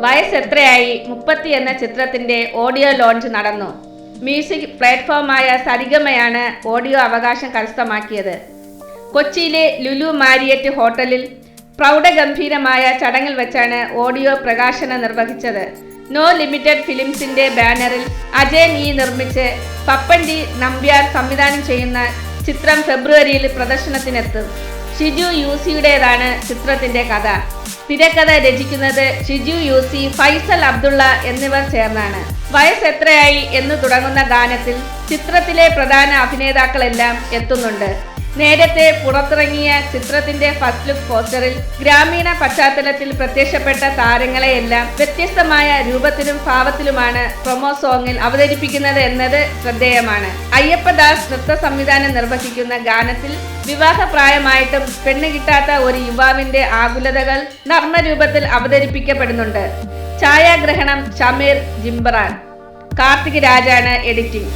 വയസ്സ് എത്രയായി? മുപ്പത്തി എന്ന ചിത്രത്തിന്റെ ഓഡിയോ ലോഞ്ച് നടന്നു. മ്യൂസിക് പ്ലാറ്റ്ഫോമായ സരിഗമയാണ് ഓഡിയോ അവകാശം കരസ്ഥമാക്കിയത്. കൊച്ചിയിലെ ലുലു മാരിയറ്റ് ഹോട്ടലിൽ പ്രൗഢഗംഭീരമായ ചടങ്ങിൽ വെച്ചാണ് ഓഡിയോ പ്രകാശനം നിർവഹിച്ചത്. നോ ലിമിറ്റഡ് ഫിലിംസിന്റെ ബാനറിൽ അജയൻ ഇ നിർമ്മിച്ച് പപ്പൻഡി നമ്പ്യാർ സംവിധാനം ചെയ്യുന്ന ചിത്രം ഫെബ്രുവരിയിൽ പ്രദർശനത്തിനെത്തും. ഷിജു യൂസിയുടേതാണ് ചിത്രത്തിന്റെ കഥ. തിരക്കഥ രചിക്കുന്നത് ഷിജു യൂസി ഫൈസൽ അബ്ദുള്ള എന്നിവർ ചേർന്നാണ്. വയസ്സ് എത്രയായി എന്ന് തുടങ്ങുന്ന ഗാനത്തിൽ ചിത്രത്തിലെ പ്രധാന അഭിനേതാക്കളെല്ലാം എത്തുന്നുണ്ട്. നേരത്തെ പുറത്തിറങ്ങിയ ചിത്രത്തിന്റെ ഫസ്റ്റ് ലുക്ക് പോസ്റ്ററിൽ ഗ്രാമീണ പശ്ചാത്തലത്തിൽ പ്രത്യക്ഷപ്പെട്ട താരങ്ങളെയെല്ലാം വ്യത്യസ്തമായ രൂപത്തിലും ഭാവത്തിലുമാണ് പ്രൊമോ സോങ്ങിൽ അവതരിപ്പിക്കുന്നത് എന്നത് ശ്രദ്ധേയമാണ്. അയ്യപ്പദാസ് നൃത്ത സംവിധാനം നിർവഹിക്കുന്ന ഗാനത്തിൽ വിവാഹപ്രായമായിട്ടും പെണ്ണ് കിട്ടാത്ത ഒരു യുവാവിന്റെ ആകുലതകൾ നർമ്മരൂപത്തിൽ അവതരിപ്പിക്കപ്പെടുന്നുണ്ട്. ഛായാഗ്രഹണം ഷമീർ ജിംബറാൻ. കാർത്തിക് രാജാണ് എഡിറ്റിംഗ്.